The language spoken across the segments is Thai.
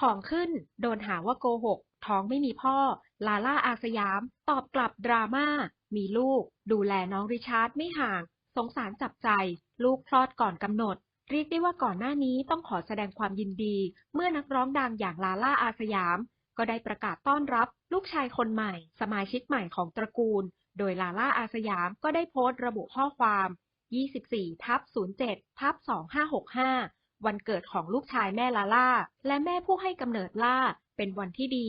ของขึ้น โดนหาว่าโกหก ท้องไม่มีพ่อ ลาล่าอาสยาม ตอบกลับดราม่า มีลูก ดูแลน้องริชาร์ดไม่ห่าง สงสารจับใจ ลูกคลอดก่อนกำหนด เรียกได้ว่าก่อนหน้านี้ต้องขอแสดงความยินดี เมื่อนักร้องดังอย่างลาล่าอาสยาม ก็ได้ประกาศต้อนรับ ลูกชายคนใหม่ สมาชิกใหม่ของตระกูล โดยลาล่าอาสยามก็ได้โพสต์ระบุข้อความ 24ทับ07ทับ2565 วันเกิดของลูกชายแม่ลาล่า และแม่ผู้ให้กำเนิดล่า เป็นวันที่ดี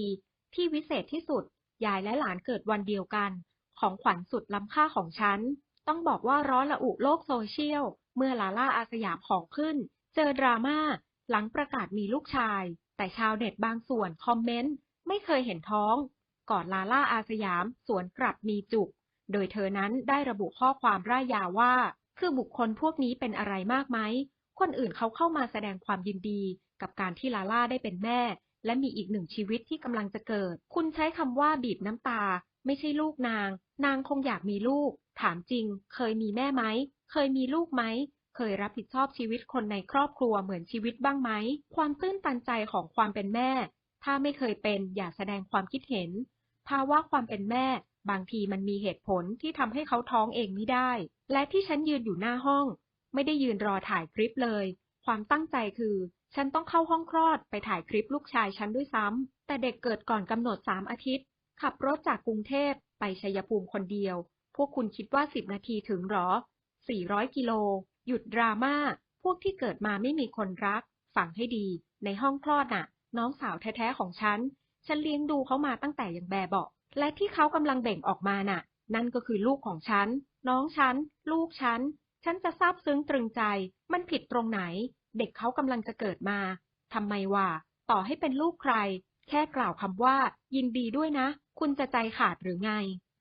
ที่วิเศษที่สุด ยายและหลานเกิดวันเดียวกัน ของขวัญสุดล้ำค่าของฉัน ต้องบอกว่าร้อนระอุโลกโซเชียล เมื่อลาล่าอาสยามของขึ้น เจอดราม่า หลังประกาศมีลูกชาย แต่ชาวเน็ตบางส่วนคอมเมนต์ ไม่เคยเห็นท้อง ก่อนลาล่าอาสยามสวนกลับมีจุก โดยเธอนั้นได้ระบุข้อความร่ายยาวว่า คือบุคคลพวกนี้เป็นอะไรมากไหม คนอื่นเขาเข้ามาแสดงความยินดีกับการที่ลาล่าได้เป็นแม่ และมีอีกหนึ่งชีวิตที่กำลังจะเกิด คุณใช้คำว่าบีบน้ำตา ไม่ใช่ลูกนาง นางคงอยากมีลูก ถามจริง เคยมีแม่ไหม เคยมีลูกไหม เคยรับผิดชอบชีวิตคนในครอบครัวเหมือนชีวิตบ้างไหม ความตื้นตันใจของความเป็นแม่ ถ้าไม่เคยเป็นอย่าแสดงความคิดเห็น ภาวะความเป็นแม่ บางทีมันมีเหตุผลที่ทำให้เขาท้องเองไม่ได้ และที่ฉันยืนอยู่หน้าห้อง ไม่ได้ยืนรอถ่ายคลิปเลย ความตั้งใจคือ ฉันต้องเข้าห้องคลอดไปถ่ายคลิปลูกชายฉันด้วยซ้ำ แต่เด็กเกิดก่อนกำหนดสามอาทิตย์ ขับรถจากกรุงเทพไปชัยภูมิคนเดียว พวกคุณคิดว่าสิบนาทีถึงหรอ 400 กิโล หยุดดราม่า พวกที่เกิดมาไม่มีคนรักฟังให้ดี ในห้องคลอดน่ะ น้องสาวแท้ๆของฉัน ฉันเลี้ยงดูเขามาตั้งแต่ยังแบบเบาะ และที่เขากำลังเบ่งออกมาน่ะ นั่นก็คือลูกของฉัน น้องฉัน ลูกฉัน ฉันจะซาบซึ้งตรึงใจ มันผิดตรงไหน เด็กเขากำลังจะเกิดมา ทำไมวะ ต่อให้เป็นลูกใคร แค่กล่าวคำว่า ยินดีด้วยนะ คุณจะใจขาดหรือไง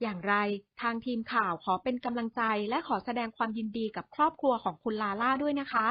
อย่างไร ทางทีมข่าวขอเป็นกำลังใจและขอแสดงความยินดีกับครอบครัวของคุณลาล่าด้วยนะคะ